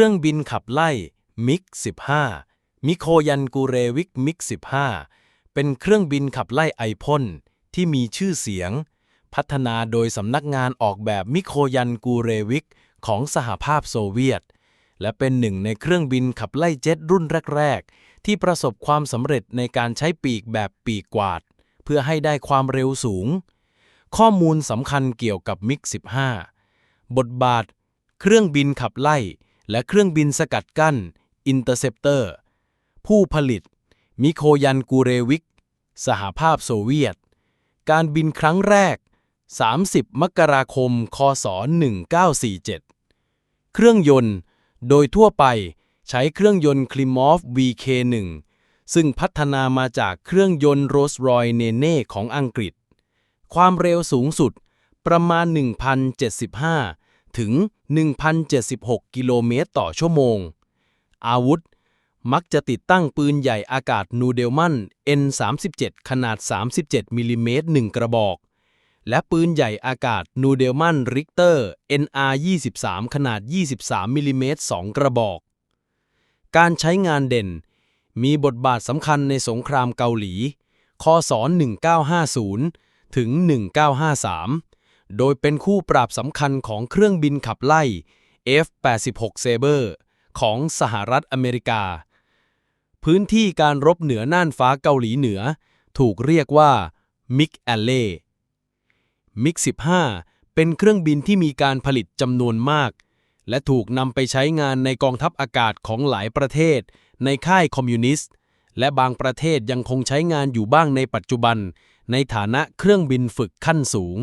รื่องบินขับไล่มิก 15 มิโคยันกูเรวิกมิก 15 เป็นเครื่องบินขับไล่ไอพ่นที่มีชื่อเสียง พัฒนาโดยสำนักงานออกแบบมิโคยันกูเรวิกของสหภาพโซเวียต และเป็นหนึ่งในเครื่องบินขับไล่เจ็ตรุ่นแรก ๆ ที่ประสบความสำเร็จในการใช้ปีกแบบปีกกวาด เพื่อให้ได้ความเร็วสูง ข้อมูลสำคัญเกี่ยวกับมิก 15 บทบาท เครื่องบินขับไล่ และเครื่องบินสกัดกั้นอินเตอร์เซปเตอร์ผู้ผลิต มิโคยันกูเรวิก สหภาพโซเวียต การบินครั้งแรก 30 มกราคม คศ 1947 เครื่องยนต์ โดยทั่วไปใช้เครื่องยนต์คลิมอฟ VK1 ซึ่งพัฒนามาจากเครื่องยนต์โรสรอยเนเน่ของอังกฤษ ความเร็วสูงสุดประมาณ 1,075 ถึง 1,076 กิโลเมตรต่อชั่วโมง อาวุธ มักจะติดตั้งปืนใหญ่อากาศนูเดลมัน N37 ขนาด 37มิลลิเมตร1กระบอก และปืนใหญ่อากาศนูเดลมันริกเตอร์ NR23 ขนาด 23มิลลิเมตร2กระบอก การใช้งานเด่น มีบทบาทสำคัญในสงครามเกาหลี คศ 1950 ถึง 1953 โดยเป็นคู่ปราบสำคัญของเครื่องบินขับไล่ F-86 Saber ของสหรัฐอเมริกา พื้นที่การรบเหนือน่านฟ้าเกาหลีเหนือ ถูกเรียกว่ามิกแอลเล่มิก15 เป็นเครื่องบินที่มีการผลิตจำนวนมาก และถูกนำไปใช้งานในกองทัพอากาศของหลายประเทศ ในค่ายคอมมิวนิสต์ และบางประเทศยังคงใช้งานอยู่บ้างในปัจจุบัน ในฐานะเครื่องบินฝึกขั้นสูง